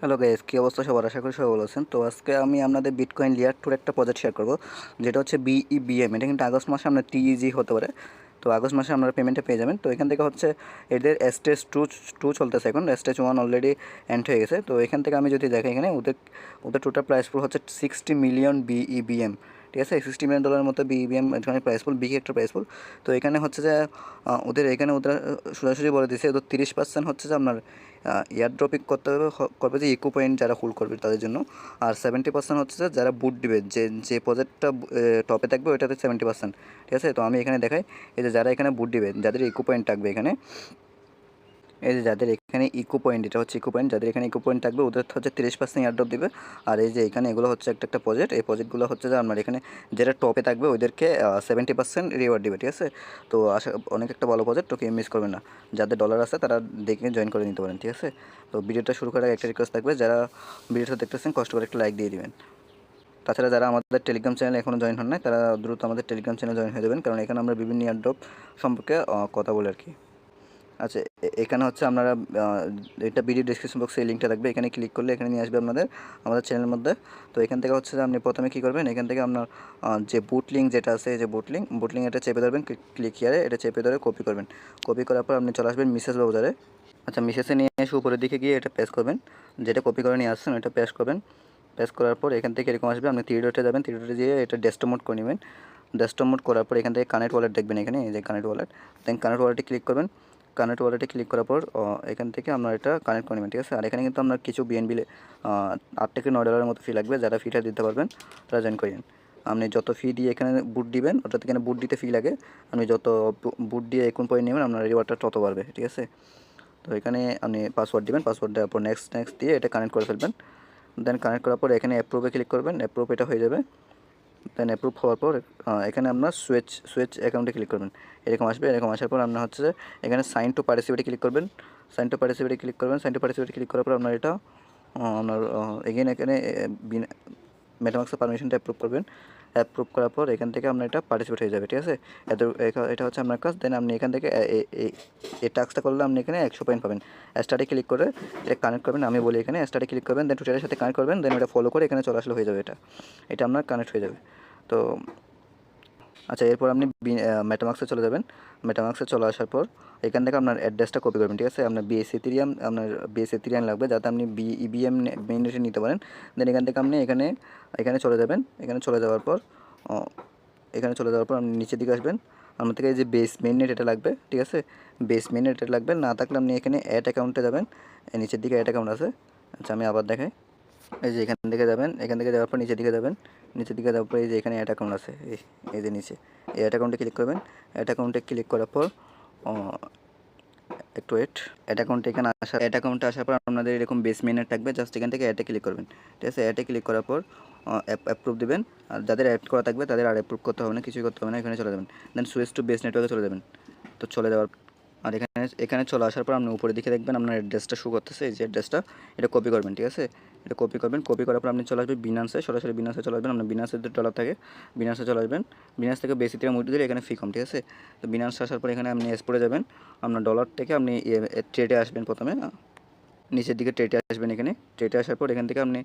Hello guys কী অবস্থা সবার? আশা করি সবাই ভালো আছেন। তো আজকে আমি আপনাদের বিটকয়েন লিয়ার টুর একটা প্রজেক্ট শেয়ার করব, যেটা হচ্ছে বিইবিএম এটা কিন্তু আগস্ট মাসে আপনার টিইজি হতে পারে। তো আগস্ট মাসে আপনারা পেমেন্টটা পেয়ে যাবেন। তো এখান থেকে হচ্ছে এদের স্টেজ টু টু চলতেছে এখন। স্টেজ ওয়ান অলরেডি এন্ড হয়ে গেছে। তো এখান থেকে আমি যদি দেখি এখানে, ওদের ওদের টোটাল প্রাইস পুল হচ্ছে সিক্সটি মিলিয়ন বিইবিএম ঠিক আছে? সিক্সটি মিলিয়ন ডলারের মতো বিইবিএম এখানে প্রাইস পুল বিগ একটা প্রাইস পুল তো এখানে হচ্ছে যে ওদের এখানে ওদের সোজাসুজি বলে দিয়েছে ওদের তিরিশ পার্সেন্ট হচ্ছে যে আপনার এয়ার ড্রপিং করতে হবে করবে যে ইকো পয়েন্ট যারা হোল্ড করবে তাদের জন্য। আর সেভেন্টি পার্সেন্ট হচ্ছে যারা বুট দিবে, যে যে প্রজেক্টটা টপে থাকবে ওইটাতে সেভেন্টি পার্সেন্ট ঠিক আছে? তো আমি এখানে দেখাই, এই যে যারা এখানে বুট দিবে, যাদের ইকো পয়েন্ট থাকবে এখানে এই যে যাদের এখানে ইকো পয়েন্ট এটা হচ্ছে ইকো পয়েন্ট যাদের এখানে ইকো পয়েন্ট থাকবে, ওদের হচ্ছে তিরিশ পার্সেন্ট এয়ারড্রপ দেবে। আর এই যে এখানে এগুলো হচ্ছে একটা একটা প্রজেক্ট এই প্রজেক্টগুলো হচ্ছে যে আপনার এখানে যেটা টপে থাকবে, ওদেরকে সেভেন্টি পার্সেন্ট রিওয়ার্ড দিবে, ঠিক আছে? তো আশা, অনেক একটা ভালো প্রজেক্ট ওকে মিস করবে না। যাদের ডলার আছে, তারা দেখে জয়েন করে নিতে পারেন, ঠিক আছে? তো ভিডিওটা শুরু করার একটা রিকোয়েস্ট থাকবে, যারা ভিডিওটা দেখতেছেন, কষ্ট করে একটা লাইক দিয়ে দিবেন। তাছাড়া যারা আমাদের টেলিগ্রাম চ্যানেল এখনও জয়েন হন নাই, তারা দ্রুত আমাদের টেলিগ্রাম চ্যানেল জয়েন হয়ে যাবেন, কারণ এখানে আমরা বিভিন্ন এয়ারড্রপ সম্পর্কে কথা বলি আর কি। আচ্ছা এখানে হচ্ছে আপনারা এটা ভিডিও ডিসক্রিপশন বক্সে লিঙ্কটা থাকবে। এখানে ক্লিক করলে এখানে নিয়ে আসবে আপনাদের, আমাদের চ্যানেলের মধ্যে। তো এখান থেকে হচ্ছে আপনি প্রথমে কী করবেন, এখান থেকে আপনার যে বুট লিঙ্ক যেটা আছে যে বুট লিঙ্ক বুট লিঙ্ক এটা চেপে ধরবেন ক্লিক হিয়ারে এটা চেপে ধরে কপি করবেন। কপি করার পর আপনি চলে আসবেন মিসেস ব্রাউজারে আচ্ছা মিসেসে নিয়ে এসে উপরের দিকে গিয়ে এটা পেস্ট করবেন। যেটা কপি করে নিয়ে আসছেন এটা পেস্ট করবেন। পেস্ট করার পর এখান থেকে এরকম আসবে, আপনি ডটে যাবেন ডটে গিয়ে এটা ডেস্কটপ মোড করে নেবেন। ডেস্কটপ মোড করার পর এখান থেকে কানেক্ট ওয়ালেট দেখবেন এখানে, এই যে কানেক্ট ওয়ালেট দেন কানেক্ট ওয়ালেটে ক্লিক করবেন। কানেক্ট ওয়ালেটে ক্লিক করার পর এখান থেকে আপনার এটা কানেক্ট করে নেবেন, ঠিক আছে? আর এখানে কিন্তু আপনার কিছু বিএনবি আট থেকে নয় ডলারের মতো ফি লাগবে, যারা ফিটা দিতে পারবেন, তারা জয়েন করেন আপনি যত ফি দিয়ে এখানে বুট দিবেন, অর্থাৎ এখানে বুট দিতে ফি লাগে, আপনি যত বুট দিয়ে এখন পয়েন্ট নেবেন, আপনার রিওয়ার্ডটা তত বাড়বে, ঠিক আছে? তো এখানে আপনি পাসওয়ার্ড দিবেন পাসওয়ার্ড দেওয়ার পর নেক্সট নেক্সট দিয়ে এটা কানেক্ট করে ফেলবেন। দেন কানেক্ট করার পর এখানে অ্যাপ্রুভে ক্লিক করবেন অ্যাপ্রুভ এটা হয়ে যাবে। দেন অ্যাপ্রুভ হওয়ার পর এখানে আপনার সুইচ সুইচ অ্যাকাউন্টে ক্লিক করবেন। এরকম আসবে, এরকম আসার পর আপনার হচ্ছে এখানে সাইন টু পার্টিসিপেটে ক্লিক করবেন। সাইন টু পার্টিসিপেটে ক্লিক করবেন। সাইন টু পার্টিসিপেটে ক্লিক করার পর আপনার এটা আপনার এগেন এখানে মেটামাক্সের পারমিশনটা অ্যাপ্রুভ করবেন। অ্যাপ্রুভ করার পর এখান থেকে আপনার এটা পার্টিসিপেট হয়ে যাবে, ঠিক আছে? এত এটা হচ্ছে আপনার কাজ দেন আপনি এখান থেকে এই- টাস্কটা করলে আপনি এখানে একশো পয়েন্ট পাবেন। স্টাডি ক্লিক করে এটা কানেক্ট করবেন, আমি বলি এখানে স্টাডি ক্লিক করবেন দেন টুইটারের সাথে কানেক্ট করবেন দেন এটা ফলো করে এখানে চলে আসলে হয়ে যাবে এটা। এটা আপনার কানেক্ট হয়ে যাবে। তো আচ্ছা এরপর আপনি মেটামাক্সে চলে যাবেন। মেটামাক্সে চলে আসার পর এখান থেকে আপনার অ্যাড্রেসটা কপি করবেন, ঠিক আছে? আপনার বিএস ইথিরিয়াম আপনার বিএস ইথিরিয়াম লাগবে, যাতে আপনি বি ইবিএম মেইন রেটে নিতে পারেন। দেন এখান থেকে আপনি এখানে এখানে চলে যাবেন। এখানে চলে যাওয়ার পর এখানে চলে যাওয়ার পর আপনি নিচের দিকে আসবেন। আপনার থেকে যে বেস মেইন নেট এটা লাগবে, ঠিক আছে? বেস মেইন নেট এটা লাগবে। না থাকলে আপনি এখানে অ্যাড অ্যাকাউন্টে যাবেন। নিচের দিকে অ্যাড অ্যাকাউন্ট আছে। আচ্ছা আমি আবার দেখাই। এই যে এখান থেকে যাবেন, এখান থেকে যাওয়ার পর নিচের দিকে যাবেন। নিচের দিকে যাওয়ার পর এই যে এখানে অ্যাড অ্যাকাউন্ট আছে, এই এই যে নিচে। এই অ্যাড অ্যাকাউন্টে ক্লিক করবেন। অ্যাড অ্যাকাউন্টে ক্লিক করার পর একটু ওয়েট অ্যাড অ্যাকাউন্টে এখানে আসা অ্যাড অ্যাকাউন্টে আসার পর আপনাদের এরকম বেস মেনের থাকবে জাস্ট এখান থেকে অ্যাডে ক্লিক করবেন। ঠিক আছে? অ্যাডে ক্লিক করার পর অ্যাপ্রুভ দিবেন। আর যাদের অ্যাড করা থাকবে, তাদের আর অ্যাপ্রুভ করতে হবে না, কিছুই করতে হবে না, এখানে চলে যাবেন। দেন সুইচ টু বেস নেটওয়ার্কে চলে যাবেন। তো চলে যাওয়ার, আর এখানে এখানে চলে আসার পর আপনি উপরে দিকে দেখবেন, আপনার অ্যাড্রেসটা শো করতেছে, এই যে অ্যাড্রেসটা এটা কপি করবেন, ঠিক আছে? এটা কপি করবেন। কপি করার পর আপনি চলে আসবেন বিনান্সে সরাসরি বিনান্সে চলে আসবেন। আপনার বিনান্সের যে ডলার থাকে বিনান্সে চলে আসবেন। বিনান্স থেকে বেশি থেকে মুটি দিলে এখানে ফি কম, ঠিক আছে? তো বিনান্স আসার পর এখানে আপনি এক্সপোর্টে যাবেন। আপনার ডলার থেকে আপনি ট্রেডে আসবেন প্রথমে। নিচের দিকে ট্রেটে আসবেন এখানে। ট্রেটে আসার পর এখান থেকে আপনি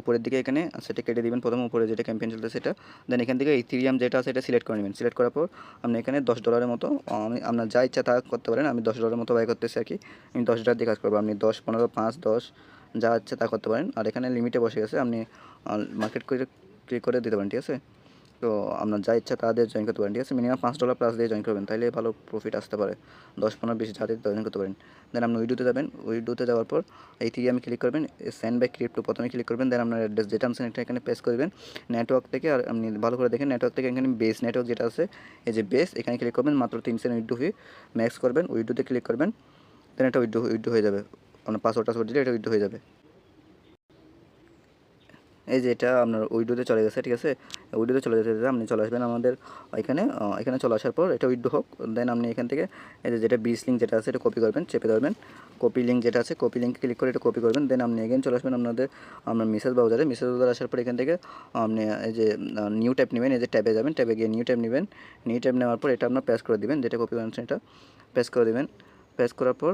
উপরের দিকে এখানে সেটা কেটে দিবেন প্রথম। উপরে যেটা ক্যাম্পেইন চলছে সেটা। দেন এখান থেকে ইথিরিয়াম যেটা আছে এটা সিলেক্ট করে নেবেন। সিলেক্ট করার পর আপনি এখানে দশ ডলারের মতো আমি, আপনার যা ইচ্ছা তা করতে পারেন। আমি দশ ডলারের মতো বাই করতেছি আর কি। আমি দশ ডলার দিয়ে কাজ করব। আপনি দশ, পনেরো, পাঁচ, দশ যা ইচ্ছা তা করতে পারেন। আর এখানে লিমিটে বসে গেছে, আপনি মার্কেট করে ক্লিক করে দিতে পারেন, ঠিক আছে? তো আপনার যা ইচ্ছা তা দিয়ে জয়েন করতে পারেন, ঠিক আছে? মিনিমাম পাঁচ ডলার প্লাস দিয়ে জয়েন করবেন তাহলে ভালো প্রফিট আসতে পারে। দশ, পনেরো, বিশ যা দিয়ে জয়েন করতে পারেন। দেন আপনি উইডোতে যাবেন উইডোতে যাওয়ার পর এই থেকে আমি ক্লিক করবেন স্যান্ড বাই ক্রিপ্টো প্রথমে ক্লিক করবেন দেন আপনার অ্যাড্রেস যেটা আনছেন এটা এখানে পেস করবেন। নেটওয়ার্ক থেকে, আর আপনি ভালো করে দেখেন নেটওয়ার্ক থেকে এখানে বেস নেটওয়ার্ক যেটা আছে, এই যে বেস এখানে ক্লিক করবেন, মাত্র তিন সেন্ট উইডো ফি ম্যাক্স করবেন উইডোতে ক্লিক করবেন দেন এটা উইডো উইডো হয়ে যাবে। আপনার পাসওয়ার্ড টাসওয়ার্ড দিলে এটা উইডো হয়ে যাবে। এই যে এটা আপনার উইডোতে চলে গেছে, ঠিক আছে? উইডোতে চলে যেতে আপনি চলে আসবেন আমাদের এখানে এখানে চলে আসার পর এটা উইডো হোক, দেন আপনি এখান থেকে এই যে যেটা বিস লিঙ্ক যেটা আছে এটা কপি করবেন, চেপে ধরবেন। কপি লিঙ্ক যেটা আছে কপি লিঙ্কে ক্লিক করে এটা কপি করবেন দেন আপনি এগেন চলে আসবেন আপনাদের, আপনার মিসেস ব্রাউজারে মিসেস ব্রাউজার আসার পর এখান থেকে আপনি এই যে নিউ ট্যাব নেবেন, এই যে ট্যাবে যাবেন ট্যাবে গিয়ে নিউ ট্যাব নেবেন। নিউ ট্যাব নেওয়ার পর এটা আপনার প্যাস করে দিবেন, যেটা কপি করেছেন এটা প্রেস করে দেবেন। প্রেস করার পর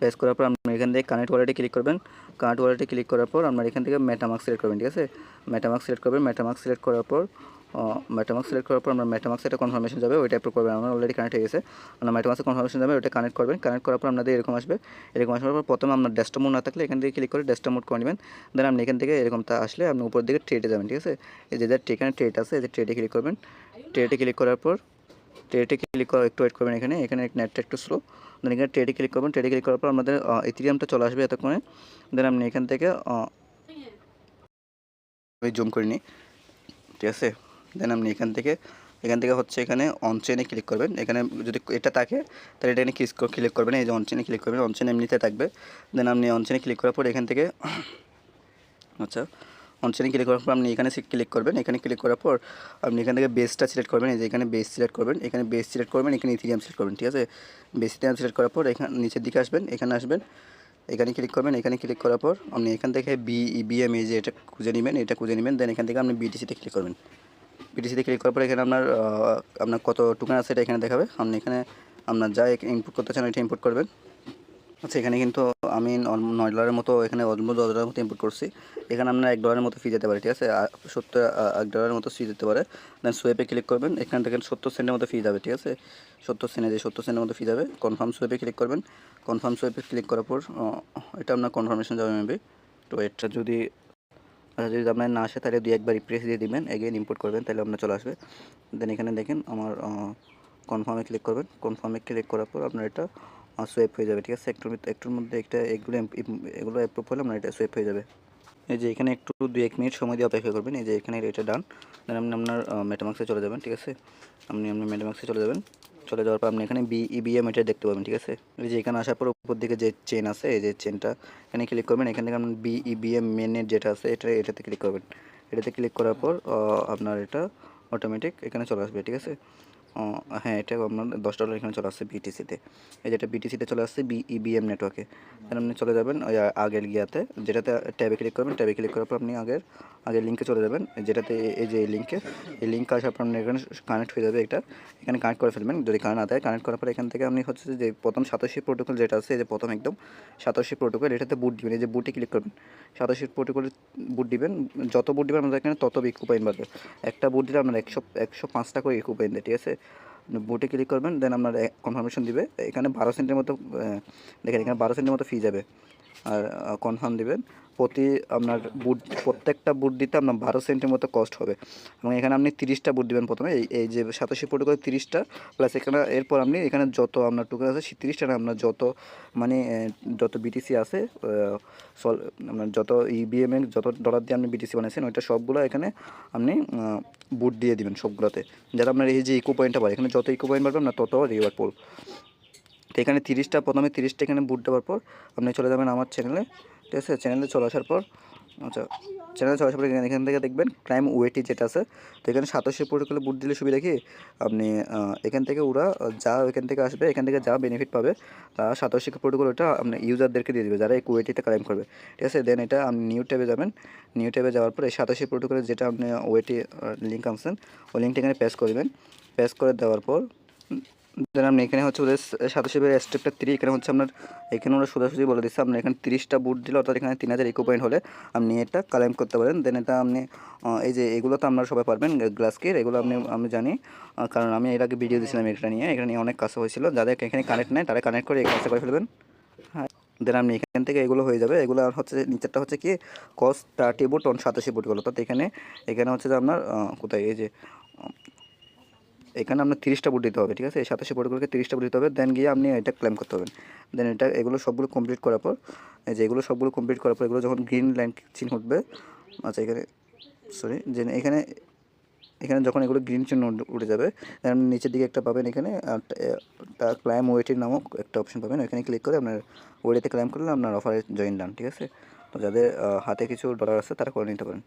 প্রেস করার পর এখান থেকে কানেক্ট ওয়ালেটে ক্লিক করবেন। কানেক্ট ওয়ালেটে ক্লিক করার পর আপনার এখান থেকে মেটামার্ক সিলেক্ট করবেন, ঠিক আছে? মেটামার্ক সিলেক্ট করবেন মেটামার্ক সিলেক্ট করার পর মেটামার্ক সিলেক্ট করার পর আমরা মেটামার্কসে একটা কনফার্মেশন যাবে, ওইটা অ্যাপ্রুভ করবেন। আমার অলরেডি কানেক্ট হয়ে গেছে। আপনার মেটামার্কসে কনফার্মেশন যাবে, ওইটা কানেক্ট করবেন। কানেক্ট করার পর আপনাদের এরকম আসবে। এরকম আসার পর প্রথমে আপনার ডেস্কটপ মোড না থাকলে এখান থেকে ক্লিক করে ডেস্কটপ মোড করে নেবেন। দেন আপনি এখান থেকে এরকম তা আসলে আপনি উপর দিকে ট্রেটে যাবেন, ঠিক আছে? এই যে যার ট্রেড আছে, এই যে ট্রেডে ক্লিক করবেন। ট্রেটে ক্লিক করার পর ট্রেডে ক্লিক করা, একটু ওয়েট করবেন এখানে এখানে নেটটা একটু স্লো দেন এখানে ট্রেডে ক্লিক করবেন ট্রেডে ক্লিক করার পর আমাদের ইথিরিয়ামটা চলে আসবে এতক্ষণে দেন আপনি এখান থেকে জুম করে নিই ঠিক আছে? দেন আপনি এখান থেকে এখান থেকে হচ্ছে এখানে অনচেনে ক্লিক করবেন, এখানে যদি এটা থাকে, তাহলে এটা ক্লিক ক্লিক করবেন, এই যে অনচেনে ক্লিক করবেন অনচেন এমনিতে থাকবে দেন আপনি অনচেনে ক্লিক করার পর এখান থেকে আচ্ছা অনচেনে ক্লিক করার পর আপনি এখানে ক্লিক করবেন। এখানে ক্লিক করার পর আপনি এখান থেকে বেসটা সিলেক্ট করবেন। এই যে এখানে বেস সিলেক্ট করবেন। এখানে বেস সিলেক্ট করবেন। এখানে ইথিরিয়াম সিলেক্ট করবেন। ঠিক আছে? বেস ইথিরিয়াম সিলেক্ট করার পর এখানে নিচের দিকে আসবেন। এখানে আসবেন। এখানে ক্লিক করবেন। এখানে ক্লিক করার পর আপনি এখান থেকে বি ইবিএম এই যে এটা খুঁজে নেবেন, এটা খুঁজে নেবেন। দেন এখান থেকে আপনি বিটিসিতে ক্লিক করবেন। বিটিসিতে ক্লিক করার পর এখানে আপনার আপনার কত টোকেন আছে এটা এখানে দেখাবে। আপনি এখানে আপনার যা ইনপুট করতে চান, এটা ইনপুট করবেন। আচ্ছা এখানে কিন্তু আমি নয় ডলারের মতো এখানে অলমোস্ট দশ ডলারের মতো ইম্পোর্ট করছি। এখানে আপনার এক ডলারের মতো ফি যেতে পারে, ঠিক আছে? সত্তর এক ডলারের মতো ফি যেতে পারে। দেন সোয়েপে ক্লিক করবেন, এখান থেকে সত্তর সেন্টের মতো ফি যাবে, ঠিক আছে? সত্তর সেন্টে যে সত্তর সেন্টের মতো ফি যাবে কনফার্ম সোয়েপে ক্লিক করবেন। কনফার্ম সোয়েপে ক্লিক করার পর এটা আপনার কনফার্মেশন যাবে মেবি তো এটা যদি আচ্ছা যদি আপনার না আসে, তাহলে দুই একবার রিপ্রেস দিয়ে দিবেন এগেন ইম্পোর্ট করবেন, তাহলে আপনার চলে আসবে। দেন এখানে দেখেন আমার কনফার্মে ক্লিক করবেন। কনফার্মে ক্লিক করার পর আপনার এটা সোয়েপ হয়ে যাবে, ঠিক আছে? একটুর একটুর মধ্যে একটা এগুলো এগুলো অ্যাপ্রুভ হলে আপনার এটা সোয়েপ হয়ে যাবে। এই যে এখানে একটু দু এক মিনিট সময় দিয়ে অপেক্ষা করবেন। এই যে এখানে এটা ডান দেন আপনি আপনার মেটামাক্সে চলে যাবেন, ঠিক আছে? আপনি আপনার মেটামাক্সে চলে যাবেন। চলে যাওয়ার পর আপনি এখানে বি ইবিএম এটা দেখতে পাবেন, ঠিক আছে? এই যে এখানে আসার পর উপর দিকে যে চেন আছে, এই যে চেনটা এখানে ক্লিক করবেন। এখান থেকে আপনার বি ইবিএম মেনের যেটা আছে, এটা, এটাতে ক্লিক করবেন। এটাতে ক্লিক করার পর আপনার এটা অটোমেটিক এখানে চলে আসবে, ঠিক আছে? হ্যাঁ এটা আপনার দশ ডলার এখানে চলে আসছে বিটিসিতে এই যেটা বিটিসিতে চলে আসছে বি ইবিএম নেটওয়ার্কে তাহলে আপনি চলে যাবেন, ওই আগের গিয়াতে যেটাতে ট্যাবে ক্লিক করবেন, ট্যাবে ক্লিক করার পর আপনি আগের আগের লিঙ্কে চলে যাবেন। যেটাতে এই যে লিঙ্কে এই লিঙ্ক আসার পর এখানে কানেক্ট হয়ে যাবে এটা। এখানে কানেক্ট করে ফেলবেন, যদি কারেন্ট না দেয় কানেক্ট করার পর এখান থেকে আপনি হচ্ছে যে প্রথম সাতাশি প্রোটোকল যেটা আছে, এই যে প্রথম একদম সাতাশি প্রোটোকল এটাতে বুট দিবেন। এই যে বুটে ক্লিক করবেন, সাতাশি প্রোটোকলে বুট দিবেন। যত বুট দিবেন, আমাদের এখানে তত ইকো পয়েন্ট বাড়বে। একটা বুট দিলে আপনার একশো একশো পাঁচটা করে ইকুপাইন দেয়, ঠিক আছে? বুটে ক্লিক করবেন দেন আপনার কনফার্মেশন দিবে। এখানে বারো সেন্টের মতো দেখেন এখানে বারো সেন্টের মতো ফি যাবে। আর কনফার্ম দিবেন। প্রতি আপনার বুট প্রত্যেকটা বুট দিতে আপনার বারো সেন্টের মতো কস্ট হবে। এবং এখানে আপনি তিরিশটা বুট দিবেন প্রথমে। এই এই যে সাতাশি ফুট করে তিরিশটা প্লাস এখানে এরপর আপনি এখানে যত আপনার টোকেন আছে সেই তিরিশটা আপনার যত মানে যত বিটিসি আছে সল, আপনার যত ইবিএম যত ডলার দিয়ে আপনি বিটিসি বানিয়েছেন ওইটা সবগুলো এখানে আপনি বুট দিয়ে দিবেন সবগুলোতে। যাতে আপনার এই যে ইকো পয়েন্টটা পারে এখানে যত ইকো পয়েন্ট বাড়বে আপনার তত রিওয়ার্ড পোল তো এখানে তিরিশটা, প্রথমে তিরিশটা এখানে বুট দেওয়ার পর, আপনি চলে যাবেন আমার চ্যানেলে ঠিক আছে? চ্যানেলে চলে আসার পর আচ্ছা চ্যানেলে পর এখানে থেকে দেখবেন ক্রাইম ওয়েটি যেটা আছে, তো এখানে সাতাশি প্রোটোকলে বুট দিলে সুবিধা কি? আপনি এখান থেকে ওরা যা এখান থেকে আসবে, এখান থেকে যা বেনিফিট পাবে, তা সাতাশি প্রোটোকল ওটা আপনি ইউজারদেরকে দিয়ে দেবে, যারা এই কুয়েটিতে ক্রাইম করবে। ঠিক আছে? দেন এটা আপনি নিউ ট্যাবে যাবেন নিউ ট্যাবে যাওয়ার পর এই সাতাশি প্রোটোকলের যেটা আপনি ওয়েটি লিঙ্ক আনছেন, ওই লিঙ্কটা এখানে প্যাস করবেন প্যাস করে দেওয়ার পর দেন আপনি এখানে হচ্ছে ওদের সাতাশি বের স্টেপটা থ্রি এখানে হচ্ছে আপনার, এখানে ওরা সোজাসুজি বলে দিচ্ছে। আপনার এখানে তিরিশটা বুট দিলে, অর্থাৎ এখানে তিন হাজার ইকো পয়েন্ট হলে আপনি এটা কালেম করতে পারেন। দেন এটা আপনি এই যে এগুলো তো আপনারা সবাই পারবেন গ্লাস কের এগুলো আপনি, আমি জানি। কারণ আমি এর আগে ভিডিও দিয়েছিলাম এটা নিয়ে। এটা নিয়ে অনেক কাজ হয়েছিল। যাদের এখানে কানেক্ট নেয় তারা কানেক্ট করে এই কাজটা করে ফেলবেন। হ্যাঁ। দেন আপনি এখান থেকে এগুলো হয়ে যাবে। এগুলো হচ্ছে নিচেরটা হচ্ছে কি কস্ট থার্টি বুট অন সাতাশি বুটগুলো অর্থাৎ এখানে এখানে হচ্ছে যে আপনার কোথায়? এই যে এখানে আপনার তিরিশটা বুট দিতে হবে, ঠিক আছে? এই সাতাশি বুটগুলোকে তিরিশটা বুট দিতে হবে দেন গিয়ে আপনি এটা ক্লেম করতে হবেন দেন এটা, এগুলো সবগুলো কমপ্লিট করার পর, এই যে এগুলো সবগুলো কমপ্লিট করার পর, এগুলো যখন গ্রিন লাইন চিহ্ন উঠবে আচ্ছা এখানে সরি যে এখানে এখানে যখন এগুলো গ্রিন চিহ্ন উঠে- যাবে নিচের দিকে একটা পাবেন এখানে ক্লাইম ওয়েটির নামক একটা অপশন পাবেন। ওইখানে ক্লিক করে আপনার ওয়েটিতে ক্লাইম করলে আপনার অফারে জয়েন ডান ঠিক আছে? তো যাদের হাতে কিছু ডলার আছে, তারা করে নিতে পারেন।